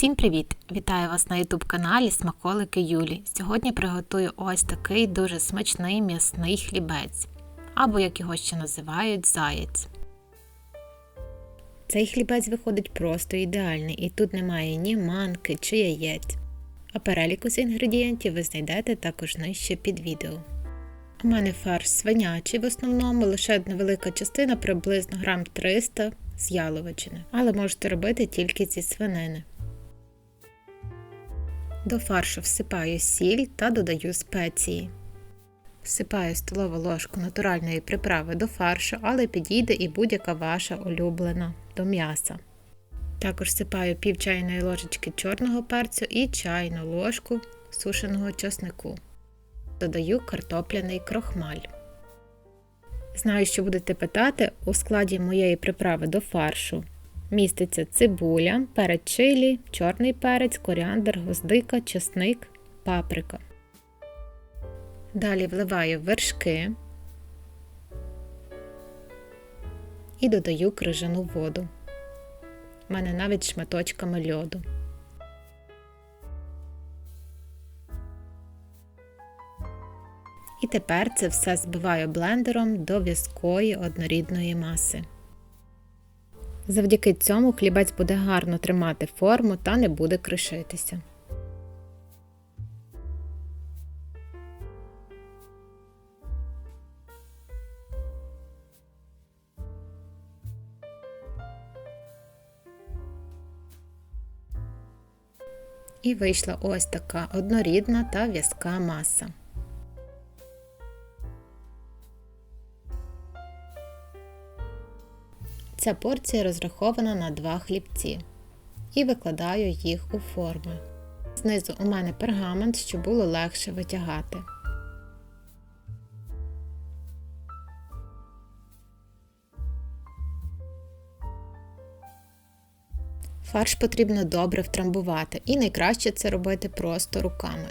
Всім привіт! Вітаю вас на YouTube каналі Смаколики Юлі. Сьогодні приготую ось такий дуже смачний м'ясний хлібець, або як його ще називають заєць. Цей хлібець виходить просто ідеальний, і тут немає ні манки чи яєць. А перелік усіх інгредієнтів ви знайдете також нижче під відео. У мене фарш свинячий в основному, лише невелика частина, приблизно грам 300 з яловичини, але можете робити тільки зі свинини. До фаршу всипаю сіль та додаю спеції. Всипаю столову ложку натуральної приправи до фаршу, але підійде і будь-яка ваша улюблена до м'яса. Також всипаю пів чайної ложечки чорного перцю і чайну ложку сушеного часнику. Додаю картопляний крохмаль. Знаю, що будете питати, у складі моєї приправи до фаршу міститься цибуля, перець чилі, чорний перець, коріандр, гвоздика, чесник, паприка. Далі вливаю вершки і додаю крижану воду. У мене навіть шматочками льоду. І тепер це все збиваю блендером до в'язкої однорідної маси. Завдяки цьому хлібець буде гарно тримати форму та не буде кришитися. І вийшла ось така однорідна та в'язка маса. Ця порція розрахована на два хлібці. І викладаю їх у форми. Знизу у мене пергамент, щоб було легше витягати. Фарш потрібно добре втрамбувати, і найкраще це робити просто руками.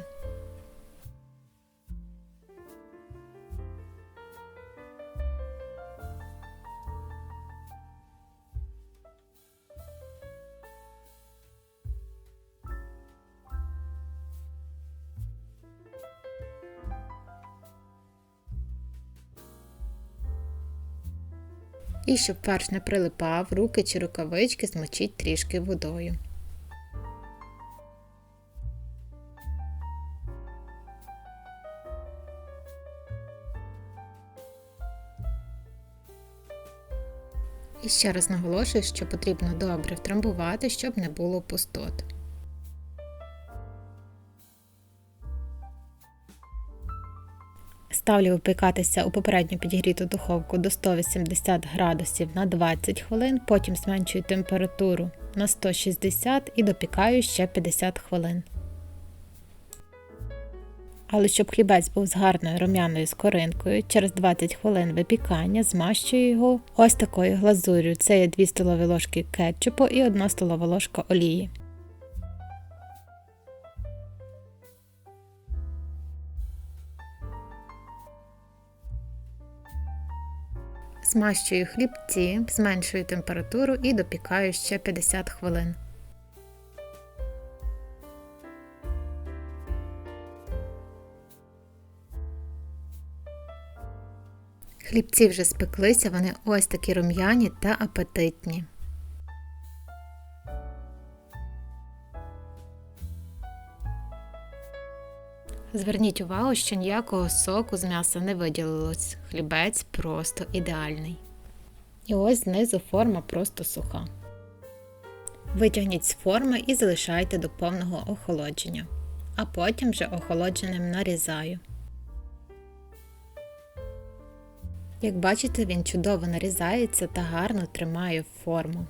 І щоб фарш не прилипав, руки чи рукавички змочіть трішки водою. І ще раз наголошую, що потрібно добре втрамбувати, щоб не було пустот. Ставлю випікатися у попередньо підігріту духовку до 180 градусів на 20 хвилин, потім зменшую температуру на 160 і допікаю ще 50 хвилин. Але щоб хлібець був з гарною рум'яною скоринкою, через 20 хвилин випікання змащую його ось такою глазур'ю. Це є 2 столові ложки кетчупу і 1 столова ложка олії. Змащую хлібці, зменшую температуру і допікаю ще 50 хвилин. Хлібці вже спеклися, вони ось такі рум'яні та апетитні. Зверніть увагу, що ніякого соку з м'яса не виділилось. Хлібець просто ідеальний. І ось знизу форма просто суха. Витягніть з форми і залишайте до повного охолодження, а потім вже охолодженим нарізаю. Як бачите, він чудово нарізається та гарно тримає форму.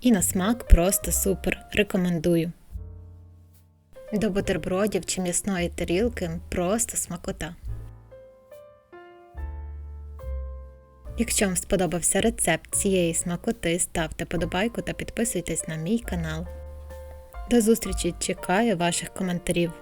І на смак просто супер. Рекомендую. До бутербродів чи м'ясної тарілки просто смакота. Якщо вам сподобався рецепт цієї смакоти, ставте подобайку та підписуйтесь на мій канал. До зустрічі чекаю ваших коментарів.